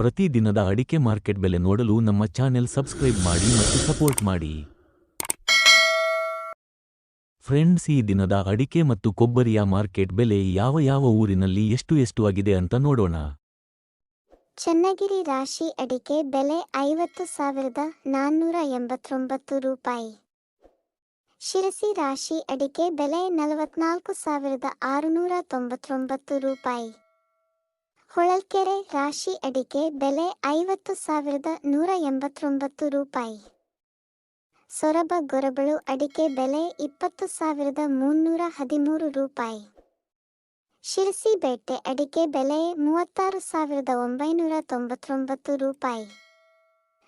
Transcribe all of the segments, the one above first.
ಪ್ರತಿದಿನದ ಅಡಿಕೆ ಮಾರ್ಕೆಟ್ ಬೆಲೆ ನೋಡಲು ನಮ್ಮ ಚಾನೆಲ್ ಸಬ್ಸ್ಕ್ರೈಬ್ ಮಾಡಿ ಮತ್ತು ಸಪೋರ್ಟ್ ಮಾಡಿ. ಫ್ರೆಂಡ್ಸ್, ಈ ದಿನದ ಅಡಿಕೆ ಮತ್ತು ಕೊಬ್ಬರಿಯ ಮಾರ್ಕೆಟ್ ಬೆಲೆ ಯಾವ ಯಾವ ಊರಿನಲ್ಲಿ ಎಷ್ಟು ಎಷ್ಟು ಆಗಿದೆ ಅಂತ ನೋಡೋಣ. ಚನ್ನಗಿರಿ ರಾಶಿ ಅಡಿಕೆ ಬೆಲೆ ಐವತ್ತು ಸಾವಿರದ ನಾನ್ನೂರ ಎಂಬತ್ತೊಂಬತ್ತು ರೂಪಾಯಿ. ಶಿರಸಿ ರಾಶಿ ಅಡಿಕೆ ಬೆಲೆ ನಲವತ್ನಾಲ್ಕು ಸಾವಿರದ ಆರುನೂರ ತೊಂಬತ್ತೊಂಬತ್ತು ರೂಪಾಯಿ. ಹೊಳಲ್ಕೆರೆ ರಾಶಿ ಅಡಿಕೆ ಬೆಲೆ ಐವತ್ತು ಸಾವಿರದ ನೂರ ಎಂಬತ್ತೊಂಬತ್ತು ರೂಪಾಯಿ. ಸೊರಬ ಗೊರಬಳು ಅಡಿಕೆ ಬೆಲೆ ಇಪ್ಪತ್ತು ಸಾವಿರದ ಮುನ್ನೂರ ಹದಿಮೂರು ರೂಪಾಯಿ. ಶಿರಸಿ ಬೇಟೆ ಅಡಿಕೆ ಬೆಲೆ ಮೂವತ್ತಾರು ಸಾವಿರದ ಒಂಬೈನೂರ ತೊಂಬತ್ತೊಂಬತ್ತು ರೂಪಾಯಿ.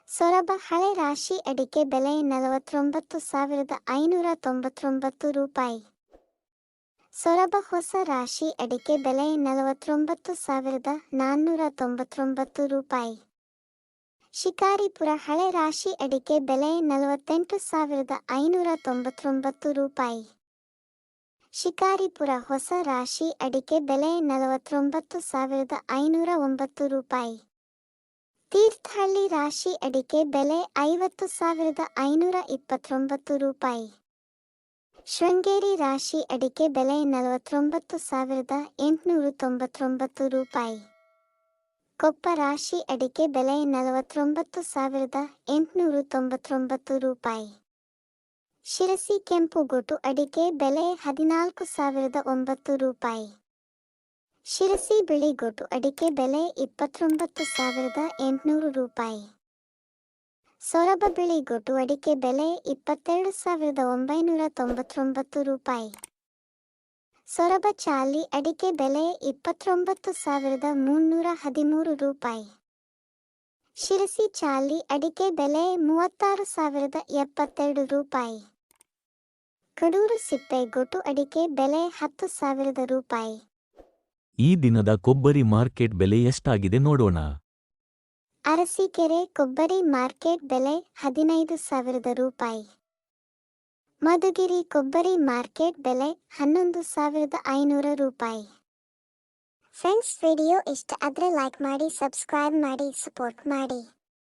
ಸೊರಬ ಹಳೆ ರಾಶಿ ಅಡಿಕೆ ಬೆಲೆ ನಲವತ್ತೊಂಬತ್ತು ಸಾವಿರದ ಐನೂರ ತೊಂಬತ್ತೊಂಬತ್ತು ರೂಪಾಯಿ. ಸೊರಬ ಹೊಸ ರಾಶಿ ಅಡಿಕೆ ಬೆಲೆ ನಲವತ್ತೊಂಬತ್ತು ಸಾವಿರದ ನಾನ್ನೂರ ತೊಂಬತ್ತೊಂಬತ್ತು ರೂಪಾಯಿ. ಶಿಕಾರಿಪುರ ಹಳೆ ರಾಶಿ ಅಡಿಕೆ ಬೆಲೆ ನಲವತ್ತೆಂಟು ಸಾವಿರದ ಐನೂರ ತೊಂಬತ್ತೊಂಬತ್ತು ರೂಪಾಯಿ. ಶಿಕಾರಿಪುರ ಹೊಸ ರಾಶಿ ಅಡಿಕೆ ಬೆಲೆ ನಲವತ್ತೊಂಬತ್ತು ಸಾವಿರದ ಐನೂರ ಒಂಬತ್ತು ರೂಪಾಯಿ. ತೀರ್ಥಹಳ್ಳಿ ರಾಶಿ ಅಡಿಕೆ ಬೆಲೆ ಐವತ್ತು ಸಾವಿರದ ಐನೂರ ಇಪ್ಪತ್ತೊಂಬತ್ತು ರೂಪಾಯಿ. ಶೃಂಗೇರಿ ರಾಶಿ ಅಡಿಕೆ ಬೆಲೆ ನಲವತ್ತೊಂಬತ್ತು ಸಾವಿರದ ಎಂಟುನೂರ ತೊಂಬತ್ತೊಂಬತ್ತು ರೂಪಾಯಿ. ಕೊಪ್ಪ ರಾಶಿ ಅಡಿಕೆ ಬೆಲೆ ನಲವತ್ತೊಂಬತ್ತು ಸಾವಿರದ ಎಂಟುನೂರ ತೊಂಬತ್ತೊಂಬತ್ತು ರೂಪಾಯಿ. ಶಿರಸಿ ಕೆಂಪು ಗೊಟು ಅಡಿಕೆ ಬೆಲೆ ಹದಿನಾಲ್ಕು ಸಾವಿರದ ಒಂಬತ್ತು ರೂಪಾಯಿ. ಶಿರಸಿ ಬಿಳಿ ಗೊಟು ಅಡಿಕೆ ಬೆಲೆ ಇಪ್ಪತ್ತೊಂಬತ್ತು ಸಾವಿರದ ಎಂಟುನೂರು ರೂಪಾಯಿ. ಸೊರಬ ಬಿಳಿ ಗೊಟ್ಟು ಅಡಿಕೆ ಬೆಲೆ ಇಪ್ಪತ್ತೆರಡು ಸಾವಿರದ ಒಂಬೈನೂರ ತೊಂಬತ್ತೊಂಬತ್ತು ರೂಪಾಯಿ. ಸೊರಬ ಚಾಲಿ ಅಡಿಕೆ ಬೆಲೆ ಇಪ್ಪತ್ತೊಂಬತ್ತು ಸಾವಿರದ ಮುನ್ನೂರ ಹದಿಮೂರು ರೂಪಾಯಿ. ಶಿರಸಿ ಚಾಲಿ ಅಡಿಕೆ ಬೆಲೆ ಮೂವತ್ತಾರು ಸಾವಿರದ ಎಪ್ಪತ್ತೆರಡು ರೂಪಾಯಿ. ಕಡೂರು ಸಿಪ್ಪೆ ಗೊಟ್ಟು ಅಡಿಕೆ ಬೆಲೆ ಹತ್ತು ಸಾವಿರದ ರೂಪಾಯಿ. ಈ ದಿನದ ಕೊಬ್ಬರಿ ಮಾರ್ಕೆಟ್ ಬೆಲೆ ಎಷ್ಟಾಗಿದೆ ನೋಡೋಣ. ಅರಸೀಕೆರೆ ಕೊಬ್ಬರಿ ಮಾರ್ಕೆಟ್ ಬೆಲೆ ಹದಿನೈದು ಸಾವಿರದ ರೂಪಾಯಿ. ಮಧುಗಿರಿ ಕೊಬ್ಬರಿ ಮಾರ್ಕೆಟ್ ಬೆಲೆ ಹನ್ನೊಂದು ಸಾವಿರದ ಐನೂರ ರೂಪಾಯಿ. ಫ್ರೆಂಡ್ಸ್, ವಿಡಿಯೋ ಇಷ್ಟ ಆದರೆ ಲೈಕ್ ಮಾಡಿ ಸಬ್ಸ್ಕ್ರೈಬ್ ಮಾಡಿ ಸಪೋರ್ಟ್ ಮಾಡಿ.